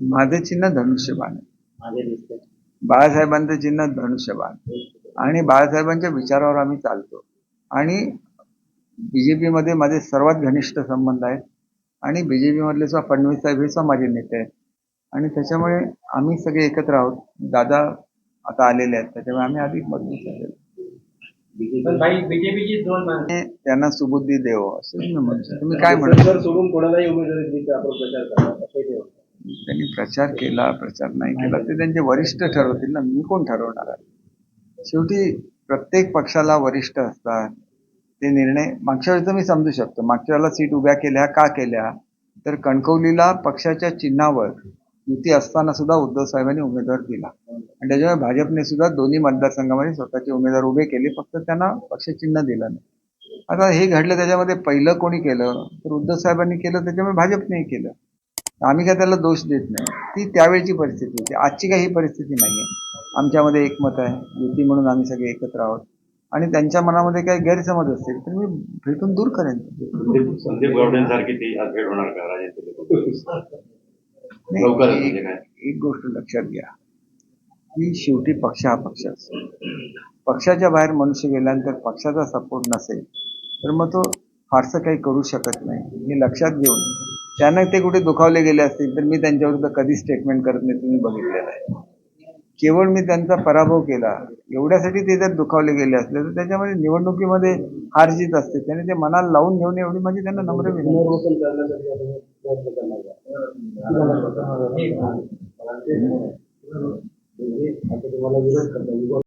माझे चिन्ह धनुष्यबाण आहे. बाळासाहेबांचं चिन्ह धनुष्यबाण. आणि बाळासाहेबांच्या विचारावर आम्ही चालतो. आणि बीजेपी मध्ये माझे सर्वात घनिष्ठ संबंध आहेत. आणि बीजेपी मधले सुद्धा फडणवीस साहेब हे सुद्धा माझे नेते आहेत. आणि त्याच्यामुळे आम्ही सगळे एकत्र आहोत. दादा आता आलेले आहेत. त्याच्यामुळे आम्ही अधिक मजबूत झालेलो त्यांना सुबुद्धी देव असं मी म्हणतो. तुम्ही काय म्हणता? सोडून कोणालाही उमेदवारी त्यांनी प्रचार केला प्रचार नाही केला ते त्यांचे वरिष्ठ ठरवतील ना. मी कोण ठरवणार आहे? शेवटी प्रत्येक पक्षाला वरिष्ठ असतात. ते निर्णय मागच्या वेळेचं मी समजू शकतो. मागच्या वेळेला सीट उभ्या केल्या का केल्या? तर कणकवलीला पक्षाच्या चिन्हावर युती असताना सुद्धा उद्धव साहेबांनी उमेदवार दिला. आणि त्याच्यामुळे भाजपने सुद्धा दोन्ही मतदारसंघामध्ये स्वतःचे उमेदवार उभे केले फक्त त्यांना पक्षचिन्ह दिलं नाही. आता हे घडलं त्याच्यामध्ये पहिलं कोणी केलं? तर उद्धव साहेबांनी केलं त्याच्यामुळे भाजपनेही केलं. आम्ही काय त्याला दोष देत नाही. ती त्यावेळची परिस्थिती होती. आजची काही ही परिस्थिती नाही आहे आमच्यामध्ये एकमत आहे. युती म्हणून आम्ही सगळे एकत्र आहोत. आणि त्यांच्या मनामध्ये काही गैरसमज असतील तर मी भेटून दूर करेन. म्हणजे? एक गोष्ट लक्षात घ्या. की शेवटी पक्ष हा पक्ष असतो. पक्षाच्या बाहेर मनुष्य गेल्यानंतर पक्षाचा सपोर्ट नसेल तर मग तो फारसं काही करू शकत नाही. हे लक्षात घेऊन त्यांना ते कुठे दुखावले गेले असतील तर मी त्यांच्या विरुद्ध कधीच स्टेटमेंट करत नाही तुम्ही बघितलेलं आहे केवळ मी त्यांचा पराभव केला एवढ्यासाठी ते जर दुखावले गेले असले तर त्याच्यामध्ये निवडणुकीमध्ये हार जीत असते त्याने ते मनाला लावून घेऊन एवढी माझी त्यांना नम्र विनंती